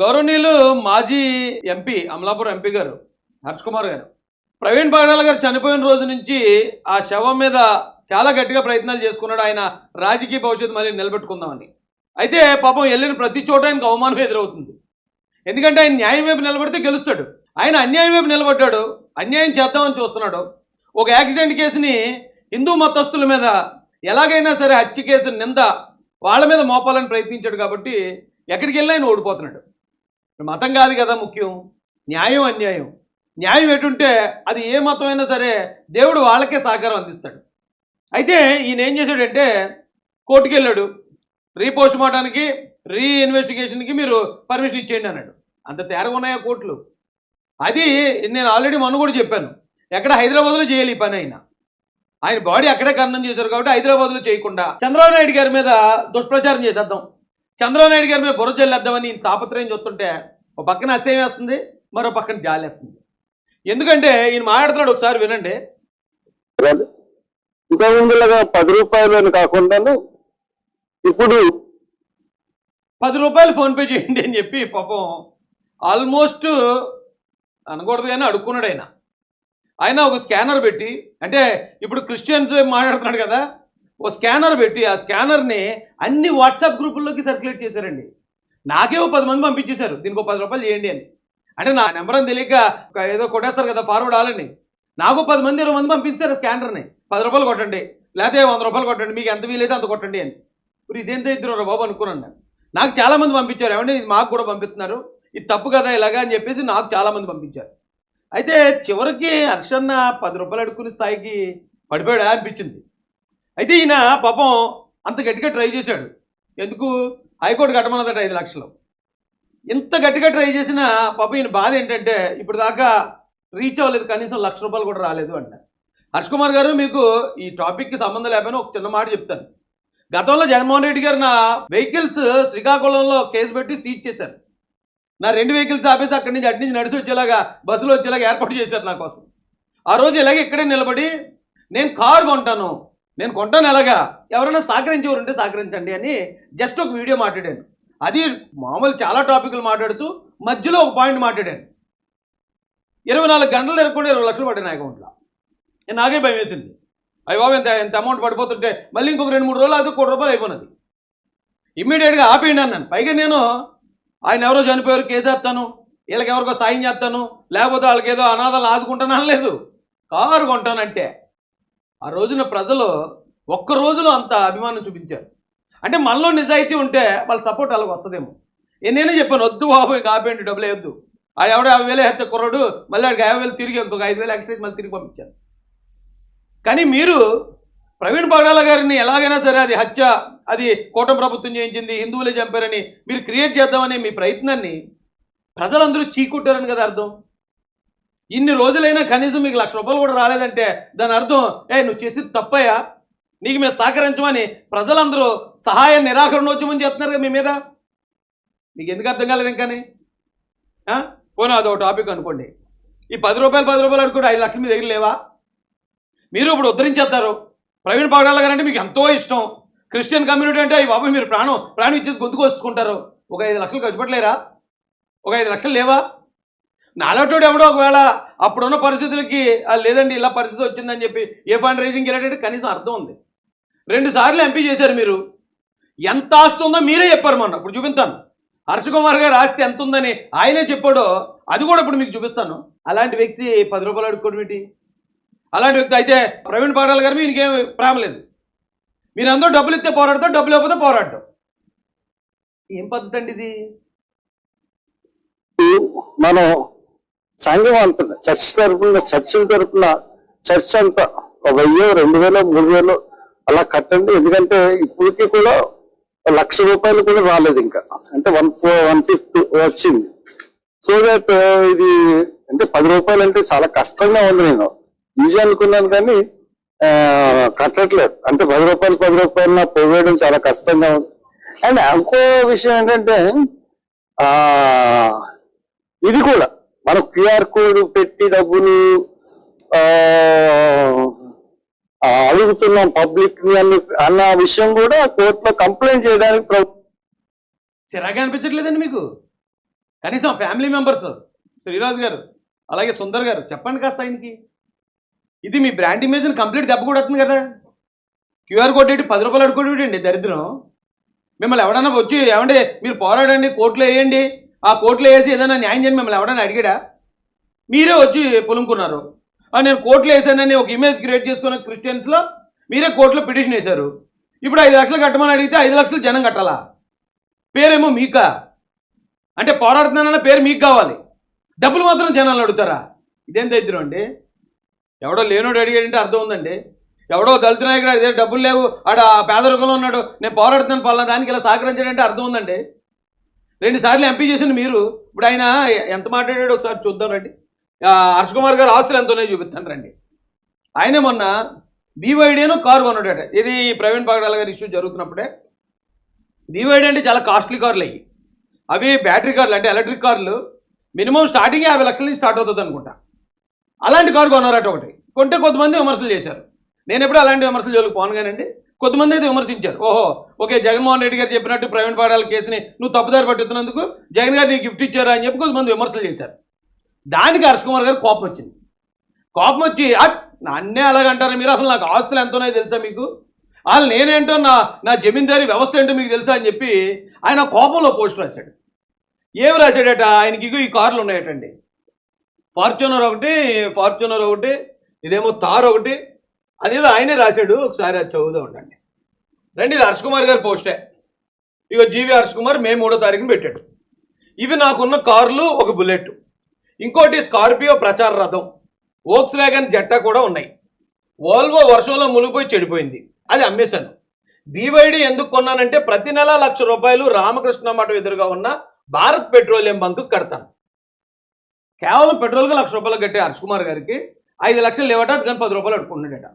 గౌరవనీయులు మాజీ MP Amalapuram MP గారు హర్ష్ కుమార్ గారు. ప్రవీణ్ పగడాల గారు చనిపోయిన రోజు నుంచి ఆ శవం మీద చాలా గట్టిగా ప్రయత్నాలు చేసుకున్నాడు. ఆయన రాజకీయ భవిష్యత్తు మళ్ళీ నిలబెట్టుకుందామని. అయితే పాపం వెళ్ళిన ప్రతి చోట ఆయనకు అవమానం ఎదురవుతుంది. ఎందుకంటే ఆయన న్యాయం వైపు నిలబడితే గెలుస్తాడు. ఆయన అన్యాయం వైపు నిలబడ్డాడు. అన్యాయం చేద్దామని చూస్తున్నాడు. ఒక యాక్సిడెంట్ కేసుని హిందూ మతస్థుల మీద ఎలాగైనా సరే హత్య కేసు నింద వాళ్ళ మీద మోపాలని ప్రయత్నించాడు కాబట్టి ఎక్కడికి వెళ్ళినా ఆయన ఓడిపోతున్నాడు. మతం కాదు కదా ముఖ్యం. న్యాయం అన్యాయం. న్యాయం ఎటుంటే అది ఏ మతమైనా సరే దేవుడు వాళ్ళకే సహకారం అందిస్తాడు. అయితే ఈయన ఏం చేశాడంటే కోర్టుకు వెళ్ళాడు రీపోస్ట్ మార్టానికి రీ ఇన్వెస్టిగేషన్కి మీరు పర్మిషన్ ఇచ్చేయండి అన్నాడు. అంత తేరగా ఉన్నాయా కోర్టులు? అది నేను ఆల్రెడీ మొన్న కూడా చెప్పాను. ఎక్కడ హైదరాబాద్లో చేయాలి ఈ పని అయినా. ఆయన బాడీ అక్కడే ఖననం చేశారు కాబట్టి హైదరాబాద్లో చేయకుండా చంద్రబాబు నాయుడు గారి మీద దుష్ప్రచారం చేసేద్దాం. చంద్రబాబు నాయుడు గారి మీద బుర్ర జల్లేద్దామని ఈయన తాపత్రయం చూస్తుంటే ఒక పక్కన అసహ్యం వేస్తుంది మరో పక్కన జాలేస్తుంది ఎందుకంటే ఈయన మాట్లాడుతున్నాడు ఒకసారి వినండి. పది రూపాయలు అని కాకుండాను ఇప్పుడు పది రూపాయలు ఫోన్పే చేయండి అని చెప్పి పాపం ఆల్మోస్ట్ అనకూడదు కానీ అడుక్కున్నాడు ఆయన. ఆయన ఒక స్కానర్ పెట్టి అంటే ఇప్పుడు క్రిస్టియన్స్ మాట్లాడుతున్నాడు కదా ఓ స్కానర్ పెట్టి ఆ స్కానర్ని అన్ని వాట్సాప్ గ్రూపుల్లోకి సర్క్యులేట్ చేశారండి. నాకే ఓ పది మంది పంపించేశారు. దీనికి ఒక పది రూపాయలు చేయండి అని. అంటే నా నెంబర్ అని తెలియక ఒక ఏదో కొట్టేస్తారు కదా ఫార్వర్డ్ ఆలని నాకు పది మంది ఇరవై మంది పంపించారు స్కానర్ని. పది రూపాయలు కొట్టండి. లేకపోతే వంద రూపాయలు కొట్టండి. మీకు ఎంత వీలైతే అంత కొట్టండి అని. ఇప్పుడు ఇదేంత ఇద్దరు బాబు అనుకున్నాను నేను. నాకు చాలామంది పంపించారు. ఏమంటే ఇది మాకు కూడా పంపిస్తున్నారు. ఇది తప్పు కదా ఇలాగా అని చెప్పేసి నాకు చాలామంది పంపించారు. అయితే చివరికి హర్షన్న పది రూపాయలు అడుక్కునే స్థాయికి పడిపోయాడా అనిపించింది. అయితే ఈయన పాపం అంత గట్టిగా ట్రై చేశాడు. ఎందుకు? హైకోర్టు కట్టమన్నదట ఐదు లక్షలు. ఇంత గట్టిగా ట్రై చేసిన పాపం ఈయన బాధ ఏంటంటే ఇప్పుడు దాకా రీచ్ అవ్వలేదు కనీసం లక్ష రూపాయలు కూడా రాలేదు అంట. హర్ష్ కుమార్ గారు మీకు ఈ టాపిక్కి సంబంధం లేకపోయినా ఒక చిన్న మాట చెప్తాను. గతంలో జగన్మోహన్ రెడ్డి గారు నా వెహికల్స్ శ్రీకాకుళంలో కేసు పెట్టి సీజ్ చేశారు. నా రెండు వెహికల్స్ ఆపేసి అక్కడి నుంచి అటు నుంచి నడిచి వచ్చేలాగా బస్సులో వచ్చేలాగా ఏర్పాటు చేశారు నా కోసం. ఆ రోజు ఇలాగే ఇక్కడే నిలబడి నేను కారు కొంటాను నేను కొంటాను ఎలాగా? ఎవరైనా సహకరించేవారుంటే సహకరించండి అని జస్ట్ ఒక వీడియో మాట్లాడాను. అది మామూలు చాలా టాపిక్లు మాట్లాడుతూ మధ్యలో ఒక పాయింట్ మాట్లాడాను. ఇరవై నాలుగు గంటలు తిరగకుండా ఇరవై లక్షలు పడ్డాయి నా అకౌంట్లో నేను నాకే భయం వేసింది. అయ్యి బాబు ఎంత ఎంత అమౌంట్ పడిపోతుంటే మళ్ళీ ఇంకొక రెండు మూడు రోజులు అది కోటి రూపాయలు అయిపోయినది. ఇమ్మీడియట్గా ఆపేయండి అన్నాను. పైగా నేను ఆయన ఎవరో చనిపోయారు కేసు వేస్తాను వీళ్ళకి ఎవరికో సాయం చేస్తాను లేకపోతే వాళ్ళకి ఏదో అనాథాలు ఆదుకుంటాను అనలేదు కారు కొంటానంటే ఆ రోజున ప్రజలు ఒక్క రోజులో అంత అభిమానం చూపించారు. అంటే మనలో నిజాయితీ ఉంటే వాళ్ళ సపోర్ట్ అలాగ వస్తుందేమో. నేనే చెప్పాను వద్దు బాబు ఇంకా ఆపేయండి డబ్బులు వేయొద్దు. ఆడు ఎవడో యాభై వేలు వేస్తే కుర్రాడు మళ్ళీ ఆడికి యాభై వేలు తిరిగి ఇంకొక ఐదు వేలు ఎక్స్ట్రా మళ్ళీ తిరిగి పంపించారు. కానీ మీరు ప్రవీణ్ పగడాల గారిని ఎలాగైనా సరే అది హత్య అది కూటమి ప్రభుత్వం చేయించింది హిందువులే చంపారని మీరు క్రియేట్ చేద్దామనే మీ ప్రయత్నాన్ని ప్రజలందరూ చీకుట్టారని కదా అర్థం? ఇన్ని రోజులైనా కనీసం మీకు లక్ష రూపాయలు కూడా రాలేదంటే దాని అర్థం ఏ నువ్వు చేసి తప్పయ్యా? నీకు మేము సహకరించమని ప్రజలందరూ సహాయ నిరాకరణోద్యమం చేస్తున్నారు కదా మీ మీద? మీకు ఎందుకు అర్థం కాలేదు ఇంకాని పోనీ అదొక టాపిక్ అనుకోండి. ఈ పది రూపాయలు పది రూపాయలు అనుకుంటే ఐదు లక్షలు మీ దగ్గర లేవా మీరు ఇప్పుడు ఉద్ధరించేస్తారు. ప్రవీణ్ పగడాల గారు అంటే మీకు ఎంతో ఇష్టం. క్రిస్టియన్ కమ్యూనిటీ అంటే ఈ బాబు మీరు ప్రాణం ప్రాణం ఇచ్చేసి గొంతుకు వస్తుకుంటారు ఒక ఐదు లక్షలు ఖర్చు పెట్టలేరా? ఒక ఐదు లక్షలు లేవా? నాలోటోడు ఎవడో ఒకవేళ అప్పుడున్న పరిస్థితులకి లేదండి ఇలా పరిస్థితి వచ్చిందని చెప్పి ఏ ఫండ్ రైజింగ్ వెళ్ళాడంటే కనీసం అర్థం ఉంది. రెండు సార్లు ఎంపీ చేశారు మీరు. ఎంత ఆస్తి ఉందో మీరే చెప్పారు మొన్న. ఇప్పుడు చూపిస్తాను. హర్ష కుమార్ గారు ఆస్తి ఎంత ఉందని ఆయనే చెప్పాడో అది కూడా ఇప్పుడు మీకు చూపిస్తాను. అలాంటి వ్యక్తి పది రూపాయలు అడుక్కోవడం అలాంటి వ్యక్తి అయితే ప్రవీణ్ పాడాల గారు మీకేం ప్రేమ లేదు. మీరందరూ డబ్బులు ఇస్తే పోరాడతాం డబ్బులు ఇవ్వకపోతే పోరాడటం ఏం పద్ధతి అండి ఇది? మనం సంఘం అంత చర్చ్ తరపున చర్చిల తరపున చర్చ్ అంతా ఒక వెయ్యో రెండు వేలు మూడు వేలు అలా కట్టండి. ఎందుకంటే ఇప్పటికీ కూడా లక్ష రూపాయలు కూడా రాలేదు ఇంకా. అంటే వన్ ఫోర్ వన్ ఫిఫ్త్ వచ్చింది. సో దట్ ఇది అంటే పది రూపాయలు అంటే చాలా కష్టంగా ఉంది నేను. ఈజీ అనుకున్నాను కానీ కట్టట్లేదు. అంటే పది రూపాయలు పది రూపాయలు నాకు పోవేయడం చాలా కష్టంగా ఉంది. అండ్ ఇంకో విషయం ఏంటంటే ఇది కూడా మనం క్యూఆర్ కోడ్ పెట్టి డబ్బులు అడుగుతున్నాం పబ్లిక్ని అన్న అన్న విషయం కూడా కోర్టులో కంప్లైంట్ చేయడానికి చిరాగా అనిపించట్లేదండి మీకు? కనీసం ఫ్యామిలీ మెంబర్స్ శ్రీరాజు గారు అలాగే సుందర్ గారు చెప్పండి కాస్త ఆయనకి. ఇది మీ బ్రాండ్ ఇమేజ్ని కంప్లీట్ దెబ్బ కూడా వస్తుంది కదా. క్యూఆర్ కోడ్ ఏంటి? పది రూపాయలు అడుకోండి దరిద్రం. మిమ్మల్ని ఎవడన్నా వచ్చి ఏమండి మీరు పోరాడండి కోర్టులో వేయండి. ఆ కోర్టులో వేసి ఏదైనా న్యాయం చేయండి మిమ్మల్ని ఎవడన్నా అడిగాడా? మీరే వచ్చి పొలుముకున్నారు. నేను కోర్టులో వేసానని ఒక ఇమేజ్ క్రియేట్ చేసుకున్న క్రిస్టియన్స్లో మీరే కోర్టులో పిటిషన్ వేశారు. ఇప్పుడు ఐదు లక్షలు కట్టమని అడిగితే ఐదు లక్షలు జనం కట్టాలా? పేరేమో మీకా? అంటే పోరాడుతున్నానన్న పేరు మీకు కావాలి. డబ్బులు మాత్రం జనాలు అడుగుతారా? ఇదేం దరిద్రం అండి? ఎవడో లేనోడు అడిగాడంటే అర్థం ఉందండి. ఎవడో దళిత నాయకుడు అదే డబ్బులు లేవు. ఆడ పేదరికంలో ఉన్నాడు. నేను పోరాడుతున్నాను పలానా దానికి ఇలా సహకరించాడంటే అర్థం ఉందండి. రెండు సార్లు ఎంపీ చేసిన మీరు. ఇప్పుడు ఆయన ఎంత మాట్లాడాడు ఒకసారి చూద్దాం రండి. హర్ష్ కుమార్ గారు ఆస్తులు ఎంత ఉన్నాయో చూపిస్తాను రండి. ఆయనే మొన్న బీవైడీను కారు కొన్నాడట. ఇది ప్రవీణ్ పగడాల గారి ఇష్యూ జరుగుతున్నప్పుడే. బీవైడీ అంటే చాలా కాస్ట్లీ కార్లు అయ్యి అవి బ్యాటరీ కార్లు అంటే ఎలక్ట్రిక్ కార్లు. మినిమం స్టార్టింగ్ యాభై లక్షల నుంచి స్టార్ట్ అవుతుంది అనుకుంటా. అలాంటి కారు కొన్నారట ఒకటి. కొంటే కొంతమంది విమర్శలు చేశారు. నేను ఎప్పుడు అలాంటి విమర్శలు జోలికి పోను కానండి. కొంతమంది అయితే విమర్శించారు. ఓహో ఓకే జగన్మోహన్ రెడ్డి గారు చెప్పినట్టు ప్రవీణ్ పాడాల కేసుని నువ్వు తప్పుదారి పట్టుతున్నందుకు జగన్ గారు నీకు గిఫ్ట్ ఇచ్చారా అని చెప్పి కొంతమంది విమర్శలు చేశారు. దానికి హర్ష్ కుమార్ గారు కోపం వచ్చింది. కోపం వచ్చి "అట్, నన్నే అలాగంటారు మీరు? అసలు నాకు ఆస్తులు ఎంత ఉన్నాయో తెలుసా మీకు? వాళ్ళు నేనేంటో నా నా జమీందారీ వ్యవస్థ ఏంటో మీకు తెలుసా అని చెప్పి ఆయన కోపంలో పోస్ట్ రాశాడు. ఏమి రాశాడట? ఆయనకి ఇగో ఈ కార్లు ఉన్నాయటండి. ఫార్చునర్ ఒకటి ఫార్చునర్ ఒకటి ఇదేమో తార్ ఒకటి అదేదో ఆయనే రాశాడు ఒకసారి అది చదువుతూ ఉండండి. రండి ఇది హర్ష్ కుమార్ గారి పోస్టే. ఇగో జీవి హర్ష్ కుమార్ మే మూడో తారీఖున పెట్టాడు. ఇవి నాకున్న కార్లు ఒక బుల్లెట్. ఇంకోటి స్కార్పియో ప్రచార రథం. వోక్స్ వ్యాగన్ జెట్టా కూడా ఉన్నాయి. వోల్వో వర్షంలో మునిగిపోయి చెడిపోయింది. అది అమ్మేశాను. బీవైడి ఎందుకు కొన్నానంటే ప్రతి నెల లక్ష రూపాయలు రామకృష్ణ మఠం ఎదురుగా ఉన్న భారత్ పెట్రోలియం బంకు కడతాను. కేవలం పెట్రోల్గా లక్ష రూపాయలు కట్టే హర్ష్ కుమార్ గారికి ఐదు లక్షలు లేవట కానీ పది రూపాయలు అడుకున్నాడట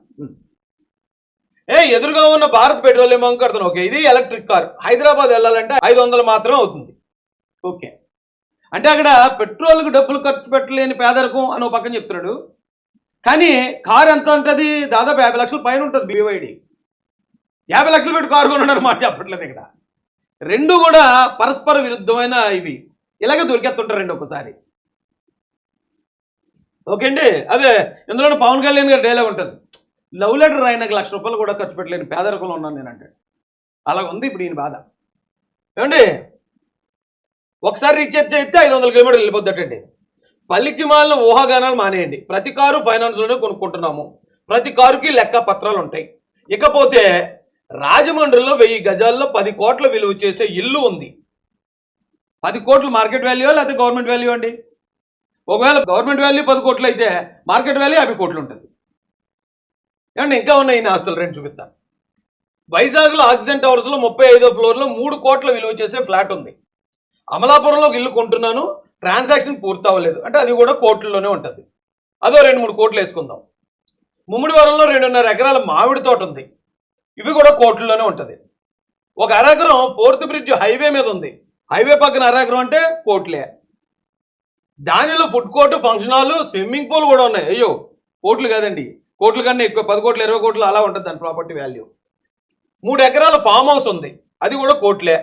ఏ ఎదురుగా ఉన్న భారత్ పెట్రోలియం బంక్ కడతాను ఓకే ఇది ఎలక్ట్రిక్ కార్. హైదరాబాద్ వెళ్ళాలంటే ఐదు వందలు మాత్రమే అవుతుంది. ఓకే. అంటే అక్కడ పెట్రోల్కి డబ్బులు ఖర్చు పెట్టలేని పేదరికం అని ఒక పక్కన చెప్తున్నాడు. కానీ కార్ ఎంత ఉంటుంది? దాదాపు యాభై లక్షల పైన ఉంటుంది బీవైడి యాభై లక్షలు పెట్టి కారు కొన్నాడు మాట చెప్పట్లేదు ఇక్కడ. రెండు కూడా పరస్పర విరుద్ధమైన ఇవి. ఇలాగే దొరికేస్తుంటారు రెండు ఒకసారి ఓకే అండి. అదే ఇందులో పవన్ కళ్యాణ్ గారి డైలాగ్ ఉంటుంది. లవ్ లెటర్ రాయనకు లక్ష రూపాయలు కూడా ఖర్చు పెట్టలేని పేదరికంలో ఉన్నాను నేను అంటే అలా ఉంది ఇప్పుడు ఈయన బాధ. ఏమండి? ఒకసారి రీఛార్జ్ చేస్తే ఐదు వందల కిలోమీటర్లు వెళ్ళిపోద్దటండి. పల్లికి మాలిన ఊహాగానాలు మానేయండి. ప్రతి కారు ఫైనాన్స్లోనే కొనుక్కుంటున్నాము. ప్రతి కారుకి లెక్క పత్రాలు ఉంటాయి. ఇకపోతే రాజమండ్రిలో వెయ్యి గజాల్లో పది కోట్ల విలువ చేసే ఇల్లు ఉంది. పది కోట్లు మార్కెట్ వాల్యూ లేకపోతే గవర్నమెంట్ వాల్యూ అండి? ఒకవేళ గవర్నమెంట్ వాల్యూ పది కోట్లు అయితే మార్కెట్ వాల్యూ యాభై కోట్లు ఉంటుంది. ఏమంటే ఇంకా ఉన్నాయి ఈ ఆస్తులు రెండు చూపిస్తాను. వైజాగ్లో ఆక్సిజన్ టవర్స్లో ముప్పై ఐదో ఫ్లోర్లో మూడు కోట్ల విలువ చేసే ఫ్లాట్ ఉంది. అమలాపురంలో ఇల్లు కొంటున్నాను ట్రాన్సాక్షన్ పూర్తి అవ్వలేదు. అంటే అది కూడా కోట్లలోనే ఉంటుంది. అదో రెండు మూడు కోట్లు వేసుకుందాం. ముమ్మిడివరంలో రెండున్నర ఎకరాల మామిడి తోట ఉంది. ఇవి కూడా కోట్లలోనే ఉంటుంది. ఒక అరెకరం ఫోర్త్ బ్రిడ్జ్ హైవే మీద ఉంది. హైవే పక్కన అరెకరం అంటే కోట్లే. దానిలో food court function hall swimming pool కూడా ఉన్నాయి. అయ్యో కోట్లు కాదండి. కోట్ల కన్నా ఎక్కువ పది కోట్లు ఇరవై కోట్లు అలా ఉంటుంది దాని ప్రాపర్టీ వాల్యూ. మూడు ఎకరాల ఫామ్ హౌస్ ఉంది. అది కూడా కోట్లే.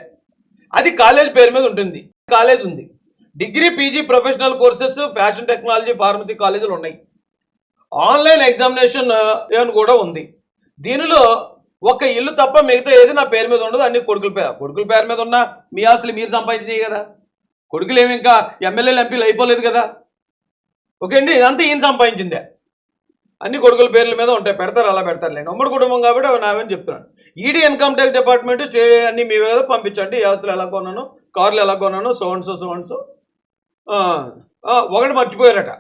అది కాలేజ్ పేరు మీద ఉంటుంది. కాలేజ్ ఉంది. Degree PG professional courses fashion technology pharmacy కాలేజీలు ఉన్నాయి. ఆన్లైన్ ఎగ్జామినేషన్ అని కూడా ఉంది. దీనిలో ఒక ఇల్లు తప్ప మిగతా ఏది నా పేరు మీద ఉండదు. అన్ని కొడుకుల పేరు కొడుకుల పేరు మీద ఉన్న మీ ఆస్తులు మీరు సంపాదించినాయి కదా. కొడుకులు ఏమి ఇంకా ఎమ్మెల్యేలు ఎంపీలు అయిపోలేదు కదా. ఓకే అండి? ఇదంతా ఈయన సంపాదించిందే. అన్ని కొడుకుల పేర్ల మీద ఉంటాయి. పెడతారు అలా పెడతారు. నేను ఉమ్మడి కుటుంబం కాబట్టి అవి నావని చెప్తున్నాను. ED income tax department stay అన్ని మీ మీద పంపించండి. వ్యవస్థలు ఎలా కొన్నాను కార్లు ఎలా కొన్నాను సోన్స్ సోన్స్ ఒకటి మర్చిపోయారట.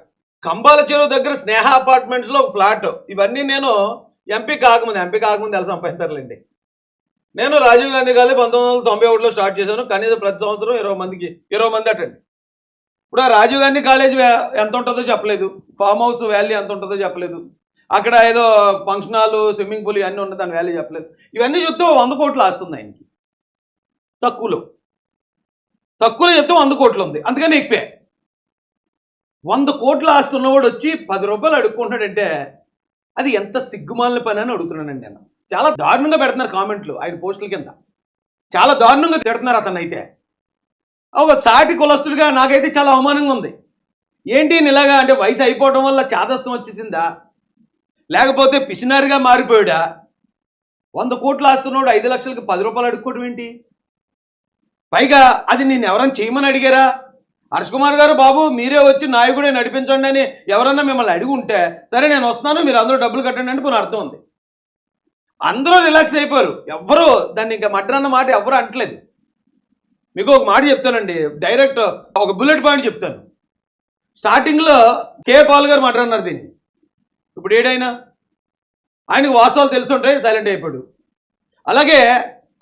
కంబాల చెరువు దగ్గర స్నేహ అపార్ట్మెంట్స్లో ఒక ఫ్లాట్. ఇవన్నీ నేను ఎంపీ కాకముందు ఎంపీ కాకముందు ఎలా సంపాదించారులేండి? నేను రాజీవ్ గాంధీ గాలి పంతొమ్మిది వందల తొంభై ఒకటిలో స్టార్ట్ చేశాను. కనీసం ప్రతి సంవత్సరం ఇరవై మందికి ఇరవై మంది అటండి. ఇప్పుడు ఆ రాజీవ్ గాంధీ కాలేజ్ ఎంత ఉంటుందో చెప్పలేదు. ఫామ్ హౌస్ వ్యాల్యూ ఎంత ఉంటుందో చెప్పలేదు. అక్కడ ఏదో ఫంక్షన్ హాల్ స్విమ్మింగ్ పూల్ ఇవన్నీ ఉన్నది దాని వ్యాల్యూ చెప్పలేదు. ఇవన్నీ చెప్తే వంద కోట్లు ఆస్తుంది ఆయనకి. తక్కువలో. తక్కువలో చెప్తే వంద కోట్లు ఉంది. అందుకని ఎక్కువే వంద కోట్లు ఆస్తున్నవాడు వచ్చి పది రూపాయలు అడుక్కుంటాడంటే అది ఎంత సిగ్గుమాలిన పని అని అడుగుతున్నానండి నేను. చాలా దారుణంగా పెడుతున్నారు కామెంట్లు ఆయన పోస్టుల కింద. చాలా దారుణంగా తిడుతున్నారు అతను అయితే ఒక సాటి కులస్తుడిగా నాకైతే చాలా అవమానంగా ఉంది. ఏంటి ఇలాగా అంటే వయసు అయిపోవడం వల్ల చాదస్తం వచ్చేసిందా? లేకపోతే పిసినారిగా మారిపోయాడా? వంద కోట్లు ఆస్తున్నాడు ఐదు లక్షలకి పది రూపాయలు అడుక్కోవడం ఏంటి? పైగా అది నేను ఎవరైనా చేయమని అడిగారా? హర్ష్ కుమార్ గారు బాబు మీరే వచ్చి నాయకుడే నడిపించండి అని ఎవరన్నా మిమ్మల్ని అడిగి ఉంటే సరే నేను వస్తాను మీరు అందరూ డబ్బులు కట్టండి అంటే పోనీ అర్థం ఉంది. అందరూ రిలాక్స్ అయిపోయారు. ఎవ్వరూ దాన్ని ఇంకా మడ్రన్న మాట ఎవరు అంటలేదు. మీకు ఒక మాట చెప్తానండి. డైరెక్ట్ ఒక బుల్లెట్ పాయింట్ చెప్తాను. స్టార్టింగ్లో కే పాల్ గారు మాట అన్నారు దీన్ని. ఇప్పుడు ఏడైనా? ఆయనకు వాస్తవాలు తెలుసుంటాయి సైలెంట్ అయిపోయాడు. అలాగే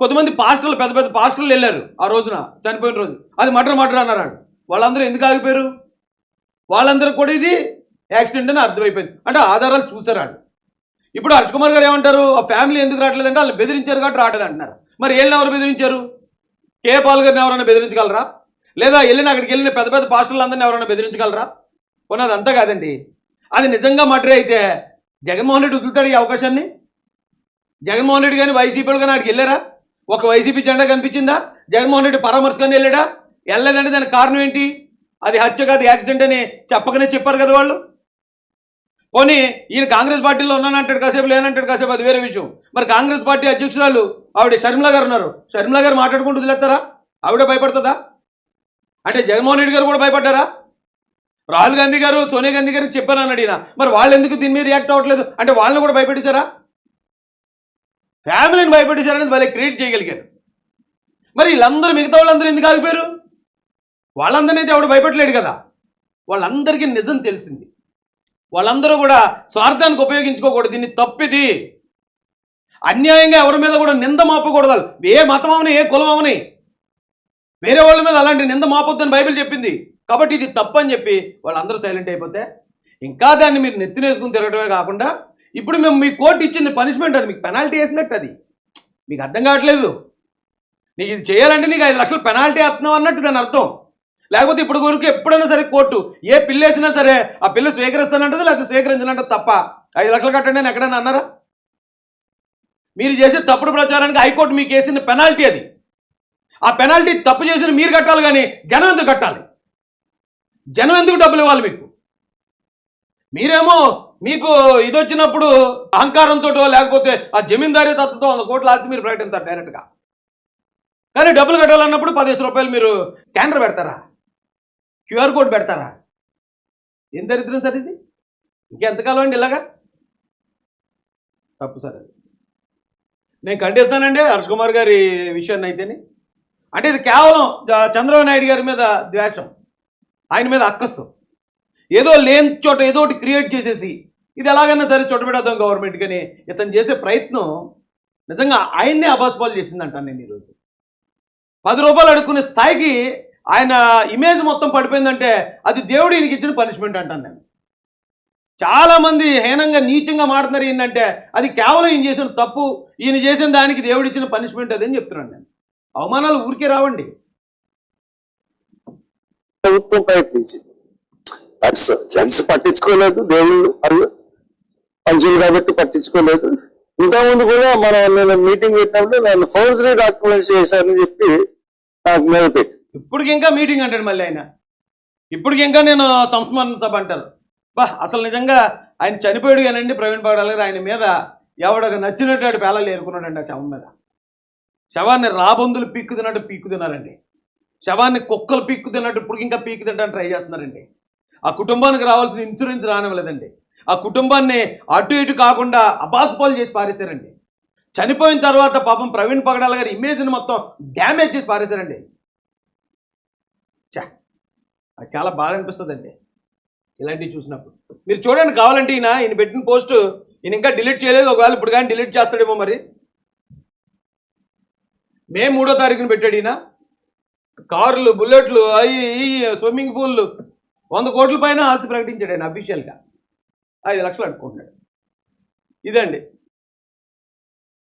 కొంతమంది పాస్టర్లు పెద్ద పెద్ద పాస్టర్లు వెళ్ళారు ఆ రోజున చనిపోయిన రోజు. అది మటర్ మటర్ అన్నారు వాళ్ళందరూ ఎందుకు ఆగిపోయారు? వాళ్ళందరూ కూడా ఇది యాక్సిడెంట్ అని అర్థమైపోయింది. అంటే ఆధారాలు చూసారు ఇప్పుడు హర్ష్ కుమార్ గారు ఏమంటారు? ఆ ఫ్యామిలీ ఎందుకు రావట్లేదంటే వాళ్ళు బెదిరించారు కాబట్టి రావట్లేదు అంటున్నారు మరి వెళ్ళిన ఎవరు బెదిరించారు? కే పాల్ గారిని ఎవరైనా బెదిరించగలరా? లేదా వెళ్ళిన అక్కడికి వెళ్ళిన పెద్ద పెద్ద పాస్టర్లు అందరినీ ఎవరైనా బెదిరించగలరా? కొన్ని అది అంతా కాదండి. అది నిజంగా మటరే అయితే జగన్మోహన్ రెడ్డి వదులుతాడు ఈ అవకాశాన్ని? జగన్మోహన్ రెడ్డి కానీ వైసీపీలు కానీ అక్కడికి వెళ్ళారా? ఒక వైసీపీ జెండా కనిపించిందా? జగన్మోహన్ రెడ్డి పరామర్శ కానీ వెళ్ళాడా? వెళ్ళలేదంటే దానికి కారణం ఏంటి? అది హత్య కాదు యాక్సిడెంట్ అని చెప్పకనే చెప్పారు కదా వాళ్ళు. పోనీ ఈయన కాంగ్రెస్ పార్టీలో ఉన్నానంటాడు కాసేపు లేనంటాడు కాసేపు అది వేరే విషయం. మరి కాంగ్రెస్ పార్టీ అధ్యక్షురాలు ఆవిడ షర్మిల గారు ఉన్నారు. షర్మిల గారు మాట్లాడుకుంటూ వదిలేస్తారా? ఆవిడ భయపడుతుందా? అంటే జగన్మోహన్ రెడ్డి గారు కూడా భయపడ్డారా? రాహుల్ గాంధీ గారు సోనియా గాంధీ గారికి చెప్పాను అన్నాడు మరి వాళ్ళు ఎందుకు దీని మీద రియాక్ట్ అవ్వట్లేదు? అంటే వాళ్ళని కూడా భయపెట్టించారా? ఫ్యామిలీని భయపెట్టించారనేది వాళ్ళకి క్రియేట్ చేయగలిగారు. మరి వీళ్ళందరూ మిగతా వాళ్ళందరూ ఎందుకు ఆగిపోయారు? వాళ్ళందరినీ అయితే ఎవడు భయపెట్టలేడు కదా. వాళ్ళందరికీ నిజం తెలిసింది. వాళ్ళందరూ కూడా స్వార్థానికి ఉపయోగించుకోకూడదు. దీన్ని తప్పిది. అన్యాయంగా ఎవరి మీద కూడా నింద మాపకూడదు. ఏ మతం అవని ఏ కులం అవని వేరే వాళ్ళ మీద అలాంటి నింద మాపొద్దని బైబిల్ చెప్పింది. కాబట్టి ఇది తప్పని చెప్పి వాళ్ళందరూ సైలెంట్ అయిపోతే ఇంకా దాన్ని మీరు నెత్తినేసుకుని తిరగడమే కాకుండా ఇప్పుడు మేము మీ కోర్టు ఇచ్చింది పనిష్మెంట్ అది మీకు పెనాల్టీ వేసినట్టు అది. మీకు అర్థం కావట్లేదు. నీకు ఇది చేయాలంటే నీకు ఐదు లక్షలు పెనాల్టీ వేస్తున్నావు అన్నట్టు దాని అర్థం. లేకపోతే ఇప్పుడు వరకు ఎప్పుడైనా సరే కోర్టు ఏ పిల్ల వేసినా సరే ఆ పిల్ల స్వీకరిస్తానంటది లేకపోతే స్వీకరించనంటది తప్ప. ఐదు లక్షలు కట్టండి నేను ఎక్కడైనా అన్నారా? మీరు చేసే తప్పుడు ప్రచారానికి హైకోర్టు మీకు వేసిన పెనాల్టీ అది. ఆ పెనాల్టీ తప్పు చేసిన మీరు కట్టాలి కానీ జనం ఎందుకు కట్టాలి? జనం ఎందుకు డబ్బులు ఇవ్వాలి మీకు? మీరేమో మీకు ఇది వచ్చినప్పుడు అహంకారంతో లేకపోతే ఆ జమీందారీ తత్వంతో వంద కోట్ల ఆస్తి మీరు ప్రకటిస్తారు డైరెక్ట్గా. కానీ డబ్బులు కట్టాలన్నప్పుడు పదిహేను రూపాయలు మీరు స్కానర్ పెడతారా? క్యూఆర్ కోడ్ పెడతారా? ఏం దరిద్రం సార్ ఇది? ఇంకెంతకాలం అండి ఇలాగా? తప్పు సార్ అది. నేను ఖండిస్తానండి హర్ష్ కుమార్ గారి విషయాన్ని అయితేనే. అంటే ఇది కేవలం చంద్రబాబు నాయుడు గారి మీద ద్వేషం. ఆయన మీద అక్కస్సు ఏదో లేని చోట ఏదో ఒకటి క్రియేట్ చేసేసి ఇది ఎలాగైనా సరే చోటపెడదాం గవర్నమెంట్ కానీ ఇతను చేసే ప్రయత్నం నిజంగా ఆయన్నే అబాస్పాలు చేసిందంటాను నేను ఈరోజు. పది రూపాయలు అడుక్కునే స్థాయికి ఆయన ఇమేజ్ మొత్తం పడిపోయిందంటే అది దేవుడు ఈయనకి ఇచ్చిన పనిష్మెంట్ అంటాను నేను. చాలా మంది హీనంగా నీచంగా మాడుతున్నారు ఏంటంటే అది కేవలం ఈయన చేసిన తప్పు ఈయన చేసిన దానికి దేవుడు ఇచ్చిన పనిష్మెంట్ అదని చెప్తున్నాను నేను. అవమానాలు ఊరికే రావండి. ప్రభుత్వం ప్రయత్నించింది. పట్టించుకోలేదు దేవుళ్ళు వాళ్ళు పంచులు కాబట్టి పట్టించుకోలేదు. ఇంతకుముందు కూడా మనం నేను మీటింగ్ పెట్టినప్పుడు నేను ఫోర్జరీ డాక్యుమెంట్స్ చేశానని చెప్పి నాకు మీద పెట్టి ఇప్పటికి ఇంకా మీటింగ్ అంటాడు మళ్ళీ ఆయన. ఇప్పటికి ఇంకా నేను సంస్మరణ సభ అంటారు. బా అసలు నిజంగా ఆయన చనిపోయాడు కానండి ప్రవీణ్ పగడాల గారు ఆయన మీద ఎవడొక నచ్చినట్టు పేలాలు ఏరుకున్నాడండి ఆ శవం మీద. శవాన్ని రాబందులు పీక్కు తిన్నట్టు పీక్కు తిన్నారండి శవాన్ని కుక్కలు పీక్కు తిన్నట్టు ఇప్పుడు ఇంకా పీక్కు తినడానికి ట్రై చేస్తున్నారండి. ఆ కుటుంబానికి రావాల్సిన ఇన్సూరెన్స్ రానివ్వలేదండి. ఆ కుటుంబాన్ని అటు ఇటు కాకుండా అబాసుపాలు చేసి పారేశారండి. చనిపోయిన తర్వాత పాపం ప్రవీణ్ పగడాల గారి ఇమేజ్ని మొత్తం డ్యామేజ్ చేసి పారేశారండి. చా. అది చాలా బాధ అనిపిస్తుంది అండి ఇలాంటివి చూసినప్పుడు. మీరు చూడండి కావాలంటే ఈయన ఈయన పెట్టిన పోస్ట్ ఈయన ఇంకా డిలీట్ చేయలేదు. ఒకవేళ ఇప్పుడు కానీ డిలీట్ చేస్తాడేమో మరి. మే మూడో తారీఖున పెట్టాడు ఈయన. కార్లు బుల్లెట్లు అవి స్విమ్మింగ్ పూల్లు. వంద కోట్ల పైన ఆస్తి ప్రకటించాడు ఆయన అఫీషియల్గా. ఐదు లక్షలు అనుకుంటున్నాడు ఇదండి.